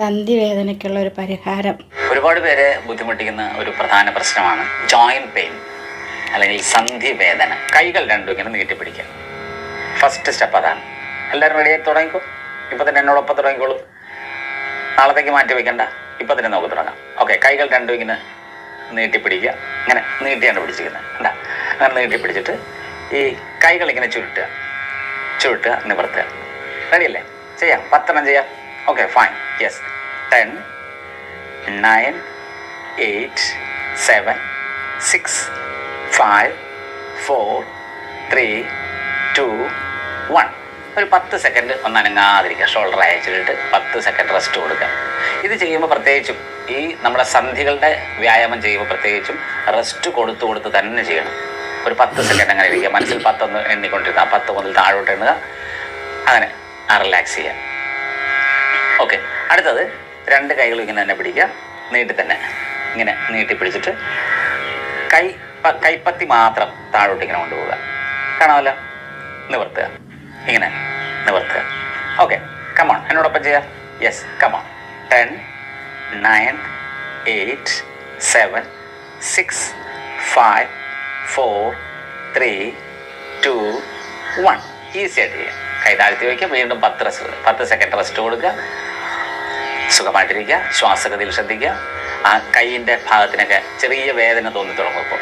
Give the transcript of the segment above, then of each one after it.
സന്ധിവേദനയ്ക്കുള്ള ഒരു പരിഹാരം. ഒരുപാട് പേരെ ബുദ്ധിമുട്ടിക്കുന്ന ഒരു പ്രധാന പ്രശ്നമാണ് ജോയിന്റ് പെയിൻ അല്ലെങ്കിൽ സന്ധി വേദന കൈകൾ രണ്ടും ഇങ്ങനെ നീട്ടിപ്പിടിക്കുക. ഫസ്റ്റ് സ്റ്റെപ്പ് അതാണ്. എല്ലാവരും റെഡിയായി തുടങ്ങിക്കോ? ഇപ്പം തന്നെ എന്നോടൊപ്പം തുടങ്ങിക്കോളൂ. നാളത്തേക്ക് മാറ്റി വെക്കണ്ട. ഇപ്പം തന്നെ നമുക്ക് തുടങ്ങാം. ഓക്കെ കൈകൾ രണ്ടും ഇങ്ങനെ നീട്ടിപ്പിടിക്കുക. ഇങ്ങനെ നീട്ടിയാണ് പിടിച്ചിരിക്കുന്നത്. എന്താ അങ്ങനെ നീട്ടിപ്പിടിച്ചിട്ട് ഈ കൈകൾ ഇങ്ങനെ ചുരുട്ടുക. ചുരുട്ടുക നിവർത്തുക. റെഡിയല്ലേ ചെയ്യാം. പത്തെണ്ണം ചെയ്യാം. Okay fine yes ten nine eight seven six five four three two one ഒരു പത്ത് സെക്കൻഡ് ഒന്ന് അനങ്ങാതിരിക്കുക ഷോൾഡർ അയച്ചിട്ട് പത്ത് സെക്കൻഡ് റെസ്റ്റ് കൊടുക്കുക. ഇത് ചെയ്യുമ്പോൾ പ്രത്യേകിച്ചും ഈ നമ്മുടെ സന്ധികളുടെ വ്യായാമം ചെയ്യുമ്പോൾ പ്രത്യേകിച്ചും റെസ്റ്റ് കൊടുത്തു കൊടുത്ത് തന്നെ ചെയ്യണം. ഒരു പത്ത് സെക്കൻഡ് അങ്ങനെ ഇരിക്കുക. മനസ്സിൽ പത്തൊന്ന് എണ്ണിക്കൊണ്ടിരുന്ന പത്ത് മുതൽ താഴോട്ട് എണ്ണുക. അങ്ങനെ റിലാക്സ് ചെയ്യുക. ഓക്കെ. അടുത്തത് രണ്ട് കൈകളും ഇങ്ങനെ തന്നെ പിടിക്കുക. നീട്ടി തന്നെ ഇങ്ങനെ നീട്ടി പിടിച്ചിട്ട് കൈ കൈപ്പത്തി മാത്രം താഴോട്ട് ഇങ്ങനെ കൊണ്ടുപോവുക കാണാമല്ലോ? നിവർത്തുക. ഇങ്ങനെ നിവർത്തുക. ഓക്കെ. കമോൺ എന്നോടൊപ്പം ചെയ്യാം. Yes come on ten nine eight seven six five four three two one easy ആയിട്ട് ചെയ്യാം. കൈ താഴ്ത്തി വയ്ക്കുക. വീണ്ടും പത്ത് റെസ്റ്റ് പത്ത് സെക്കൻഡ് റെസ്റ്റ് കൊടുക്കുക. സുഖമായിട്ടിരിക്കുക ശ്വാസഗതിയിൽ ശ്രദ്ധിക്കുക. ആ കൈയിന്റെ ഭാഗത്തിനൊക്കെ ചെറിയ വേദന തോന്നി തുടങ്ങുമ്പോൾ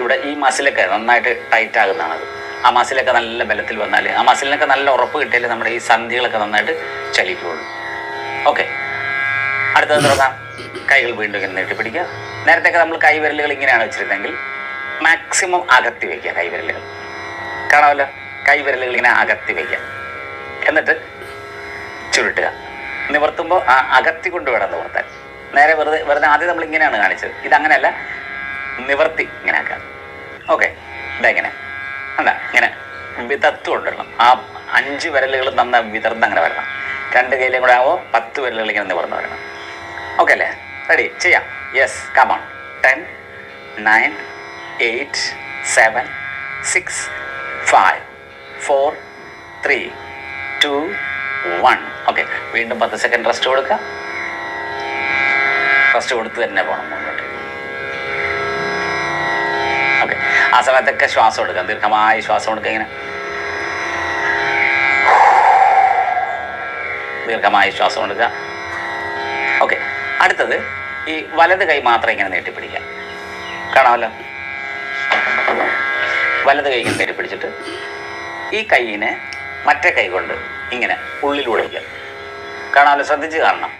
ഇവിടെ ഈ മസിലൊക്കെ നന്നായിട്ട് ടൈറ്റ് ആകുന്നതാണത് ആ മസിലൊക്കെ നല്ല ബലത്തിൽ വന്നാൽ ആ മസിലിനൊക്കെ നല്ല ഉറപ്പ് കിട്ടിയാൽ നമ്മുടെ ഈ സന്ധികളൊക്കെ നന്നായിട്ട് ചലിക്കുകയുള്ളൂ. ഓക്കെ അടുത്തത് തുടങ്ങാം കൈകൾ വീണ്ടും ഇങ്ങനെ നീട്ടിപ്പിടിക്കുക നേരത്തെയൊക്കെ നമ്മൾ കൈവിരലുകൾ ഇങ്ങനെയാണ് വെച്ചിരുന്നെങ്കിൽ മാക്സിമം അകത്തി വയ്ക്കുക കൈവിരലുകൾ. കാണാമല്ലോ? കൈവിരലുകൾ ഇങ്ങനെ അകത്തി വയ്ക്കുക. എന്നിട്ട് ചുരുട്ടുക. നിവർത്തുമ്പോൾ ആ അകത്തി കൊണ്ട് വേണം നിവർത്താൻ. നേരെ വെറുതെ വെറുതെ ആദ്യം നമ്മൾ ഇങ്ങനെയാണ് കാണിച്ചത്. ഇതങ്ങനെയല്ല നിവർത്തി ഇങ്ങനെ ആക്കാം. ഓക്കെ. ഇതാ ഇങ്ങനെ. എന്താ ഇങ്ങനെ. വിതത്ത് കൊണ്ടുവരണം. ആ അഞ്ച് വിരലുകൾ നന്ന വിതർന്ന് അങ്ങനെ വരണം. രണ്ട് കയ്യിലും കൂടെ ആവോ പത്ത് വിരലുകൾ ഇങ്ങനെ നിവർന്ന് വരണം. ഓക്കെ അല്ലേ? റെഡി ചെയ്യാം. Yes come on ten nine eight seven six five four three two one okay വീണ്ടും പത്ത് സെക്കൻഡ് റെസ്റ്റ് കൊടുക്കുക. റെസ്റ്റ് കൊടുത്ത് തന്നെ പോകണം ഓക്കെ ആ സമയത്തൊക്കെ ശ്വാസം എടുക്കാം. ദീർഘമായി ശ്വാസം എടുക്കുക ഇങ്ങനെ. ദീർഘമായി ശ്വാസം എടുക്കുക. ഓക്കെ അടുത്തത് ഈ വലത് കൈ മാത്രം ഇങ്ങനെ നീട്ടിപ്പിടിക്കുക കാണാമല്ലോ? വലത് കൈ ഇങ്ങനെ നീട്ടിപ്പിടിച്ചിട്ട് ഈ കൈയിനെ മറ്റേ കൈ കൊണ്ട് ഇങ്ങനെ ഉള്ളിലൂടെ കാണാമല്ലോ ശ്രദ്ധിച്ച് കാണണം.